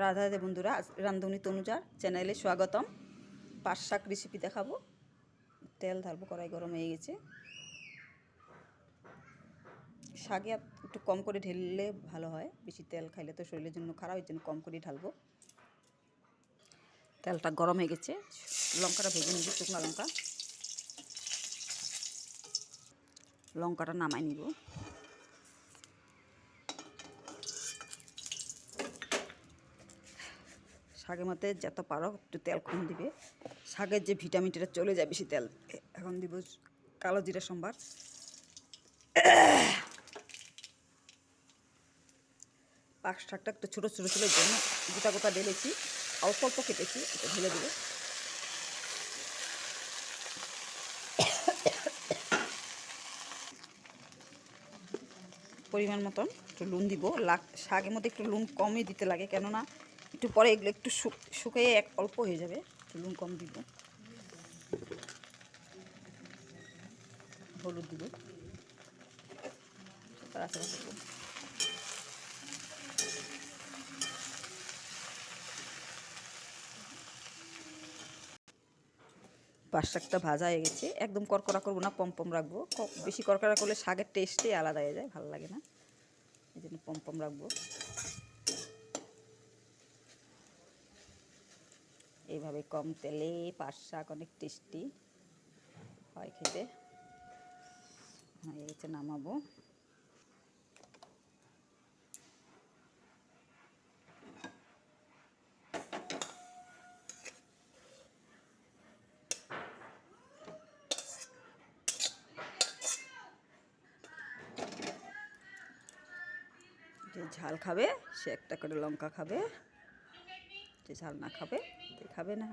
রাধা রাধে বন্ধুরা রান্ধুনি তনুজার চ্যানেলে স্বাগতম। পাঁচ শাক রেসিপি দেখাবো। তেল ঢালবো কড়াই গরম হয়ে গেছে। শাকে একটু কম করে ঢেললে ভালো হয়। বেশি তেল খাইলে তো শরীরের জন্য খারাপ ওই জন্য কম করে ঢালবো। তেলটা গরম হয়ে গেছে। লঙ্কাটা ভেজে নিব, শুকনো লঙ্কা। লঙ্কাটা নামাই নিব। শাকের মধ্যে যত পারো একটু তেল কম দিবে। শাকের যে ভিটামিনটা চলে যায় বেশি তেল। এখন দিব কালো জিরা সম্বার। পাক শাকটা একটু ছোটো ছোটো এই জন্য গোটা গোটা ঢেলেছি। অল্প অল্প কেটেছি এটা ঢেলে দেবো। পরিমাণ মতন একটু নুন দিব। শাকের মধ্যে একটু নুন কমই দিতে লাগে। কেননা একটু পরে এগুলো একটু শুক- শুকিয়ে এক অল্প হয়ে যাবে নুন কম দিব। হলুদ দিব। পাঁচ শাকটা ভাজা হয়ে গেছে। একদম করকরা করব না, পম পম রাখব। বেশি করকরা করলে শাকের টেস্টই আলাদা হয়ে যায়, ভালো লাগে না। এই জন্য পম পম রাখব। এইভাবে কম তেলে পাঁচ শাক অনেক টেস্টি হয় খেতে। হয়ে গেছে নামাবো। যে ঝাল খাবে, সে একটা করে লঙ্কা খাবে। যে ঝাল না খাবে খাবে না।